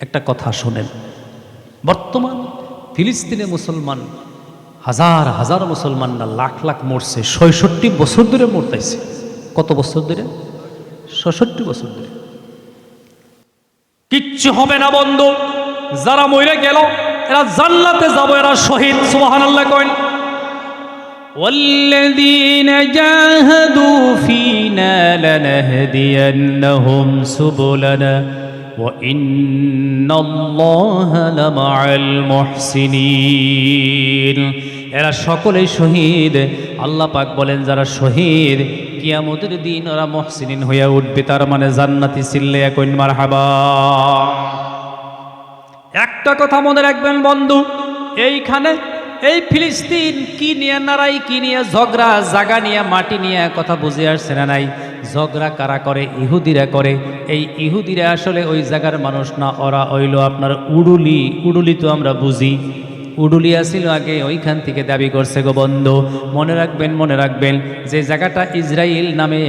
একটা কথা শোনেন বর্তমান ফিলিস্তিনে মুসলমান হাজার হাজার মুসলমানরা লাখ লাখ মরছে ছয়ষট্টি বছর ধরে মরতেছে কত বছর ধরে ছষট্টি বছর ধরে কিচ্ছু হবে না বন্ধু যারা মরে গেল এরা জান্নাতে যাবো এরা শহীদ সুবাহান আল্লাহ কইন والذين جاهدوا فينا لنهدينهم سبلنا وإن الله لمع المحسنين এরা সকলেই শহীদ আল্লাহ পাক বলেন যারা শহীদ কিয়ামতের দিন ওরা মহসিনিন হইয়া উঠবে তার মানে জান্নাতি সিল্লে একইন মার হাবা একটা কথা মনে রাখবেন বন্ধু এইখানে এই ফিলিস্তিন কি নিয়ে নারাই কি নিয়ে ঝগড়া জাগা নিয়ে মাটি নিয়ে কথা বুঝে আসছে না নাই ঝগড়া কারা করে, ইহুদিরা করে, এই ইহুদিরা আসলে ওই জায়গার মানুষ না, ওরা হইল আপনার উডুলি উডুলি তো আমরা বুঝি। উডুলিয়া ছিল আগে, ওইখান থেকে দাবি করছে গো বন্ধু, মনে রাখবেন মনে রাখবেন, যে জায়গাটা ইসরায়েল নামে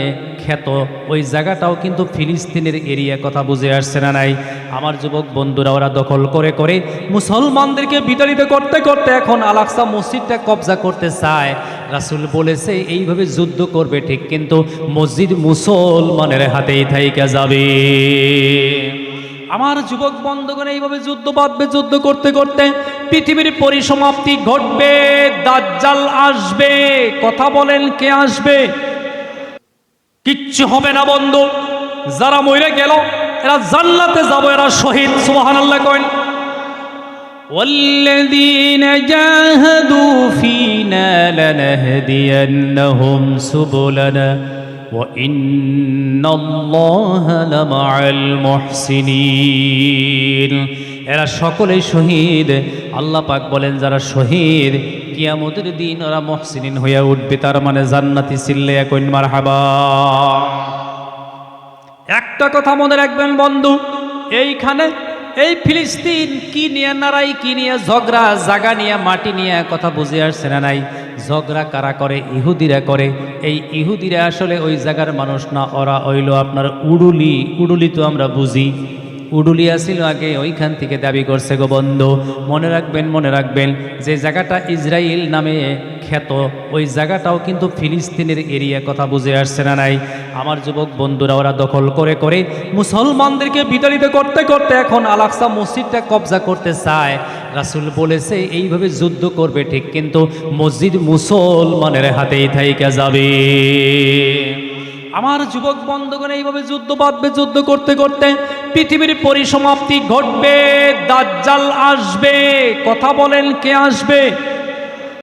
খ্যাত, ওই জায়গাটাও কিন্তু ফিলিস্তিনের এরিয়া কথা বুঝে আসছে না নাই। আমার যুবক বন্ধুরা, ওরা দখল করে করে মুসলমানদেরকে বিতাড়িত করতে করতে এখন আলাক্সা মসজিদটা কবজা করতে চায়। রাসুল বলেছে এইভাবে যুদ্ধ করবে ঠিক কিন্তু মসজিদ মুসলমানের হাতেই থাইকা যাবে আমার যুবক বন্ধুগণ এইভাবে যুদ্ধ বাঁধবে যুদ্ধ করতে করতে পৃথিবীর পরিসমাপ্তি ঘটবে দাজ্জাল আসবে কথা বলেন কে আসবে কিচ্ছু হবে না বন্ধু যারা মরে গেল এরা জান্নাতে যাবো এরা শহীদ সুবাহান আল্লাহ কইন والذين جاهدوا فينا لنهدينهم سبلنا وإن الله لمع المحسنين এরা সকলেই শহীদ আল্লাহ পাক বলেন যারা শহীদ কিয়ামতের দিন ওরা মহসিনিন হইয়া উঠবে তার মানে জান্নাতি সিল্লে একইন মার হাবা একটা কথা মনে রাখবেন বন্ধু এইখানে এই ফিলিস্তিন কি নিয়ে নারাই, কি নিয়ে ঝগড়া, জাগা নিয়ে, মাটি নিয়ে কথা বুঝে আসছে না নাই? ঝগড়া কারা করে? ইহুদিরা করে। এই ইহুদিরা আসলে ওই জায়গার মানুষ না, ওরা ওইল আপনার উডুলি। উডুলি তো আমরা বুঝি। উডুলিয়া ছিল আগে, ওইখান থেকে দাবি করছে গো বন্ধু। মনে রাখবেন মনে রাখবেন, যে জায়গাটা ইসরায়েল নামে খ্যাত, ওই জায়গাটাও কিন্তু ফিলিস্তিনের এরিয়া কথা বুঝে আসছে না নাই? আমার যুবক বন্ধুরা, ওরা দখল করে করে মুসলমানদেরকে বিতাড়িত করতে করতে এখন আলাক্সা মসজিদটা কবজা করতে চায়। রাসুল বলেছে, এইভাবে যুদ্ধ করবে ঠিক, কিন্তু মসজিদ মুসলমানের হাতেই থাইকা যাবে। আমার যুবক বন্ধগণ, এইভাবে যুদ্ধ বাঁধবে, যুদ্ধ করতে করতে পৃথিবীর পরিসমাপ্তি ঘটবে, দাজ্জাল আসবে। কথা বলেন কে আসবে?